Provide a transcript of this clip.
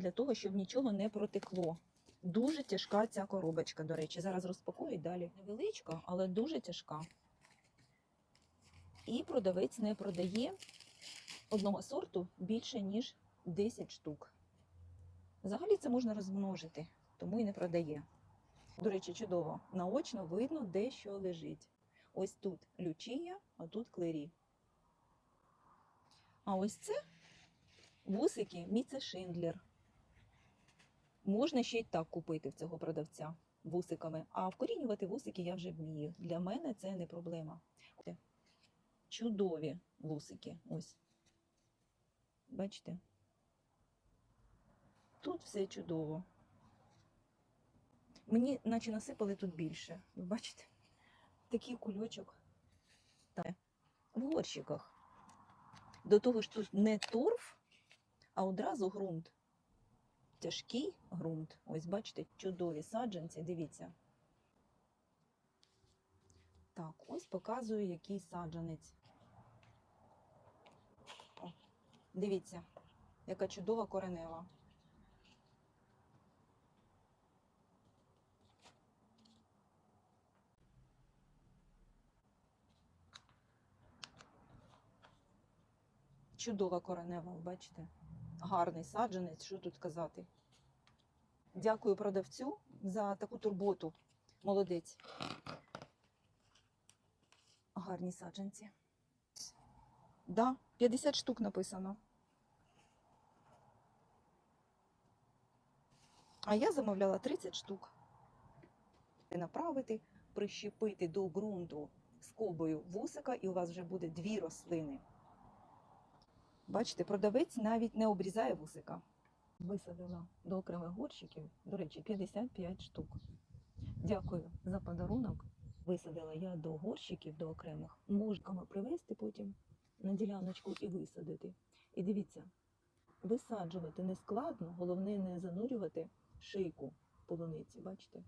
для того, щоб нічого не протекло. Дуже тяжка ця коробочка, до речі. Зараз розпакую і далі. Невеличка, але дуже тяжка. І продавець не продає одного сорту більше, ніж 10 штук. Взагалі це можна розмножити, тому і не продає. До речі, чудово. Наочно видно, де що лежить. Ось тут лючія, а тут клері. А ось це вусики Міце Шиндлер. Можна ще й так купити в цього продавця вусиками. А вкорінювати вусики я вже вмію. Для мене це не проблема. Чудові вусики. Ось. Бачите? Тут все чудово. Мені наче насипали тут більше. Ви бачите? Такий кульочок. Та, в горщиках. До того ж тут не торф, а одразу ґрунт. Тяжкий ґрунт. Ось бачите, чудові саджанці, дивіться. Так, ось показую, який саджанець. О, дивіться, яка чудова коренева. Чудова коренева, бачите? Гарний саджанець, що тут казати. Дякую продавцю за таку турботу. Молодець. Гарні саджанці. Да, 50 штук написано. А я замовляла 30 штук. Направити, прищепити до ґрунту скобою вусика, і у вас вже буде дві рослини. Бачите, продавець навіть не обрізає вусика. Висадила до окремих горщиків, до речі, 55 штук. Дякую за подарунок. Висадила я до горщиків, до окремих. Можемо привезти потім на діляночку і висадити. І дивіться, висаджувати не складно, головне не занурювати шийку полуниці, бачите?